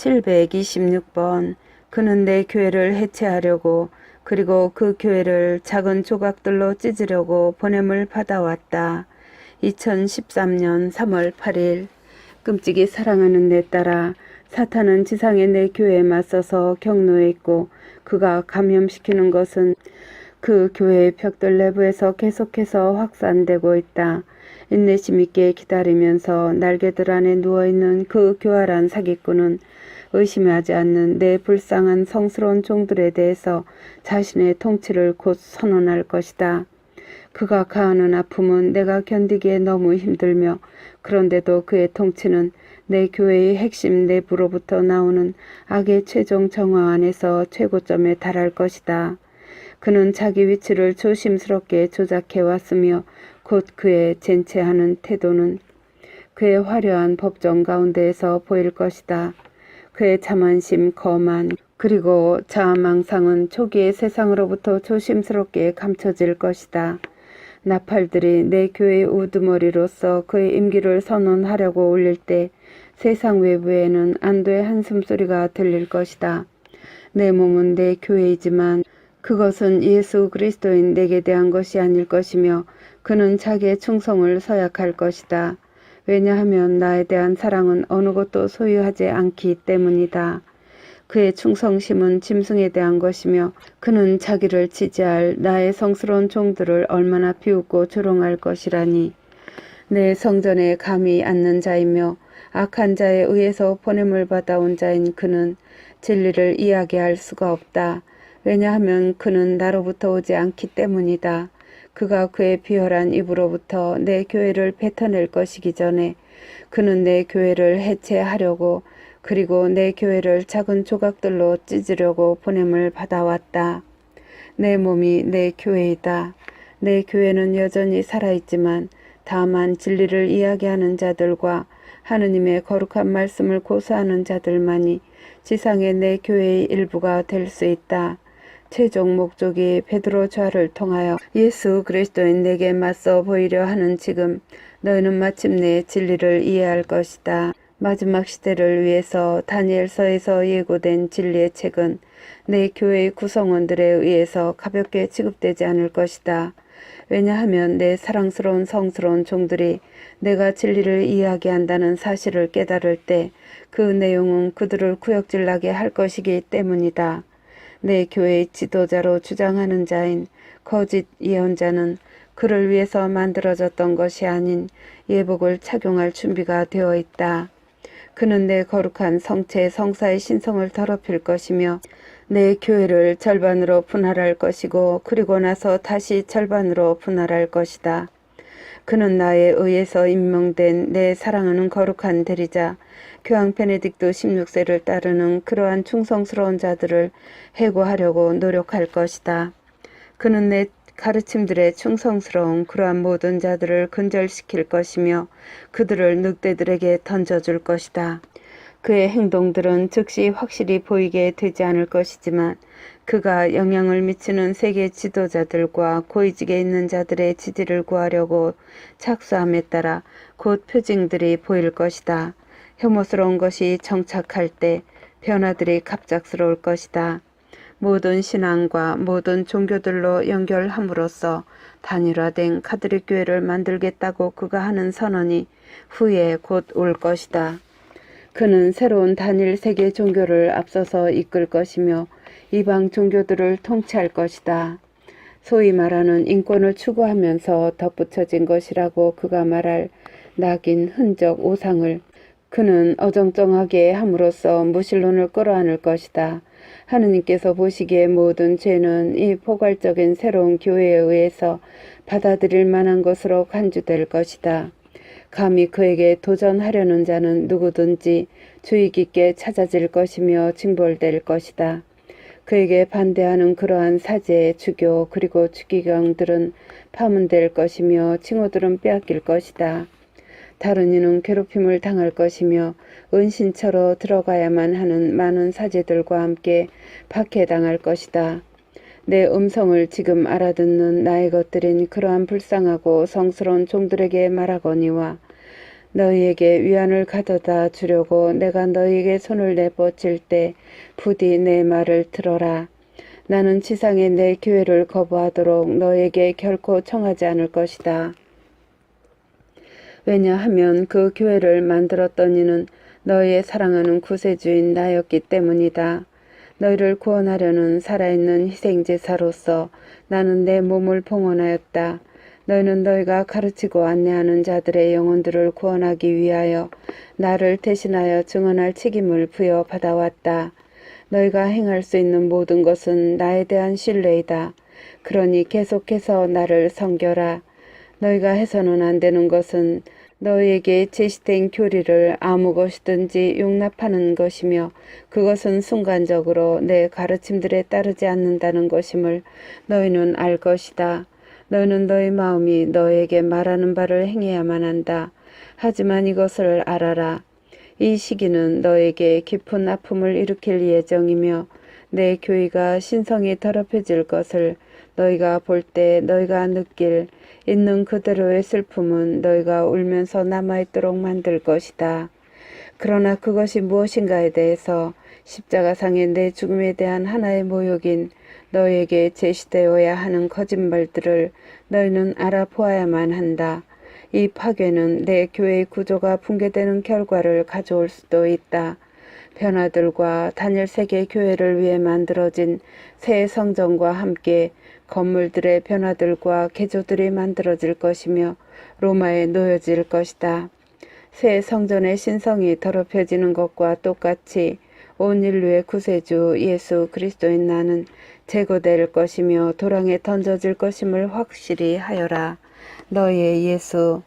726번 그는 내 교회를 해체하려고 그리고 그 교회를 작은 조각들로 찢으려고 보냄을 받아왔다. 2013년 3월 8일 끔찍이 사랑하는 내 딸아 사탄은 지상의 내 교회에 맞서서 경로에 있고 그가 감염시키는 것은 그 교회의 벽들 내부에서 계속해서 확산되고 있다. 인내심 있게 기다리면서 날개들 안에 누워있는 그 교활한 사기꾼은 의심하지 않는 내 불쌍한 성스러운 종들에 대해서 자신의 통치를 곧 선언할 것이다. 그가 가하는 아픔은 내가 견디기에 너무 힘들며 그런데도 그의 통치는 내 교회의 핵심 내부로부터 나오는 악의 최종 정화 안에서 최고점에 달할 것이다. 그는 자기 위치를 조심스럽게 조작해 왔으며 곧 그의 젠체하는 태도는 그의 화려한 법정 가운데에서 보일 것이다. 그의 자만심, 거만, 그리고 자아망상은 초기의 세상으로부터 조심스럽게 감춰질 것이다. 나팔들이 내 교회의 우두머리로서 그의 임기를 선언하려고 올릴 때 세상 외부에는 안도의 한숨소리가 들릴 것이다. 내 몸은 내 교회이지만 그것은 예수 그리스도인 내게 대한 것이 아닐 것이며 그는 자기의 충성을 서약할 것이다. 왜냐하면 나에 대한 사랑은 어느 것도 소유하지 않기 때문이다. 그의 충성심은 짐승에 대한 것이며 그는 자기를 지지할 나의 성스러운 종들을 얼마나 비웃고 조롱할 것이라니. 내 성전에 감히 앉는 자이며 악한 자에 의해서 보냄을 받아온 자인 그는 진리를 이야기할 수가 없다. 왜냐하면 그는 나로부터 오지 않기 때문이다. 그가 그의 비열한 입으로부터 내 교회를 뱉어낼 것이기 전에 그는 내 교회를 해체하려고 그리고 내 교회를 작은 조각들로 찢으려고 보냄을 받아왔다. 내 몸이 내 교회이다. 내 교회는 여전히 살아있지만 다만 진리를 이야기하는 자들과 하느님의 거룩한 말씀을 고수하는 자들만이 지상의 내 교회의 일부가 될 수 있다. 최종 목적이 베드로 좌를 통하여 예수 그리스도인 내게 맞서 보이려 하는 지금 너희는 마침내 진리를 이해할 것이다. 마지막 시대를 위해서 다니엘서에서 예고된 진리의 책은 내 교회의 구성원들에 의해서 가볍게 취급되지 않을 것이다. 왜냐하면 내 사랑스러운 성스러운 종들이 내가 진리를 이야기한다는 사실을 깨달을 때 그 내용은 그들을 구역질나게 할 것이기 때문이다. 내 교회의 지도자로 주장하는 자인 거짓 예언자는 그를 위해서 만들어졌던 것이 아닌 예복을 착용할 준비가 되어 있다. 그는 내 거룩한 성체 성사의 신성을 더럽힐 것이며 내 교회를 절반으로 분할할 것이고 그리고 나서 다시 절반으로 분할할 것이다. 그는 나에 의해서 임명된 내 사랑하는 거룩한 대리자 교황 베네딕토 16세를 따르는 그러한 충성스러운 자들을 해고하려고 노력할 것이다. 그는 내 가르침들의 충성스러운 그러한 모든 자들을 근절시킬 것이며 그들을 늑대들에게 던져줄 것이다. 그의 행동들은 즉시 확실히 보이게 되지 않을 것이지만 그가 영향을 미치는 세계 지도자들과 고위직에 있는 자들의 지지를 구하려고 착수함에 따라 곧 표징들이 보일 것이다. 혐오스러운 것이 정착할 때 변화들이 갑작스러울 것이다. 모든 신앙과 모든 종교들로 연결함으로써 단일화된 카드릭 교회를 만들겠다고 그가 하는 선언이 후에 곧 올 것이다. 그는 새로운 단일 세계 종교를 앞서서 이끌 것이며 이방 종교들을 통치할 것이다. 소위 말하는 인권을 추구하면서 덧붙여진 것이라고 그가 말할 낙인, 흔적, 오상을 그는 어정쩡하게 함으로써 무신론을 끌어안을 것이다. 하느님께서 보시기에 모든 죄는 이 포괄적인 새로운 교회에 의해서 받아들일 만한 것으로 간주될 것이다. 감히 그에게 도전하려는 자는 누구든지 주의 깊게 찾아질 것이며 징벌될 것이다. 그에게 반대하는 그러한 사제, 주교 그리고 주기경들은 파문될 것이며 칭호들은 빼앗길 것이다. 다른 이는 괴롭힘을 당할 것이며 은신처로 들어가야만 하는 많은 사제들과 함께 박해당할 것이다. 내 음성을 지금 알아듣는 나의 것들인 그러한 불쌍하고 성스러운 종들에게 말하거니와 너희에게 위안을 가져다 주려고 내가 너희에게 손을 내뻗칠 때 부디 내 말을 들어라. 나는 지상에 내 교회를 거부하도록 너에게 결코 청하지 않을 것이다. 왜냐하면 그 교회를 만들었던 이는 너희의 사랑하는 구세주인 나였기 때문이다. 너희를 구원하려는 살아있는 희생제사로서 나는 내 몸을 봉헌하였다. 너희는 너희가 가르치고 안내하는 자들의 영혼들을 구원하기 위하여 나를 대신하여 증언할 책임을 부여받아왔다. 너희가 행할 수 있는 모든 것은 나에 대한 신뢰이다. 그러니 계속해서 나를 섬겨라. 너희가 해서는 안 되는 것은 너희에게 제시된 교리를 아무 것이든지 용납하는 것이며 그것은 순간적으로 내 가르침들에 따르지 않는다는 것임을 너희는 알 것이다. 너희는 너희 마음이 너에게 말하는 바를 행해야만 한다. 하지만 이것을 알아라. 이 시기는 너에게 깊은 아픔을 일으킬 예정이며 내 교의가 신성이 더럽혀질 것을 너희가 볼 때 너희가 느낄 있는 그대로의 슬픔은 너희가 울면서 남아있도록 만들 것이다. 그러나 그것이 무엇인가에 대해서 십자가상의 내 죽음에 대한 하나의 모욕인 너희에게 제시되어야 하는 거짓말들을 너희는 알아보아야만 한다. 이 파괴는 내 교회의 구조가 붕괴되는 결과를 가져올 수도 있다. 변화들과 단일 세계 교회를 위해 만들어진 새 성전과 함께 건물들의 변화들과 개조들이 만들어질 것이며 로마에 놓여질 것이다. 새 성전의 신성이 더럽혀지는 것과 똑같이 온 인류의 구세주 예수 그리스도인 나는 제거될 것이며 도랑에 던져질 것임을 확실히 하여라. 너희의 예수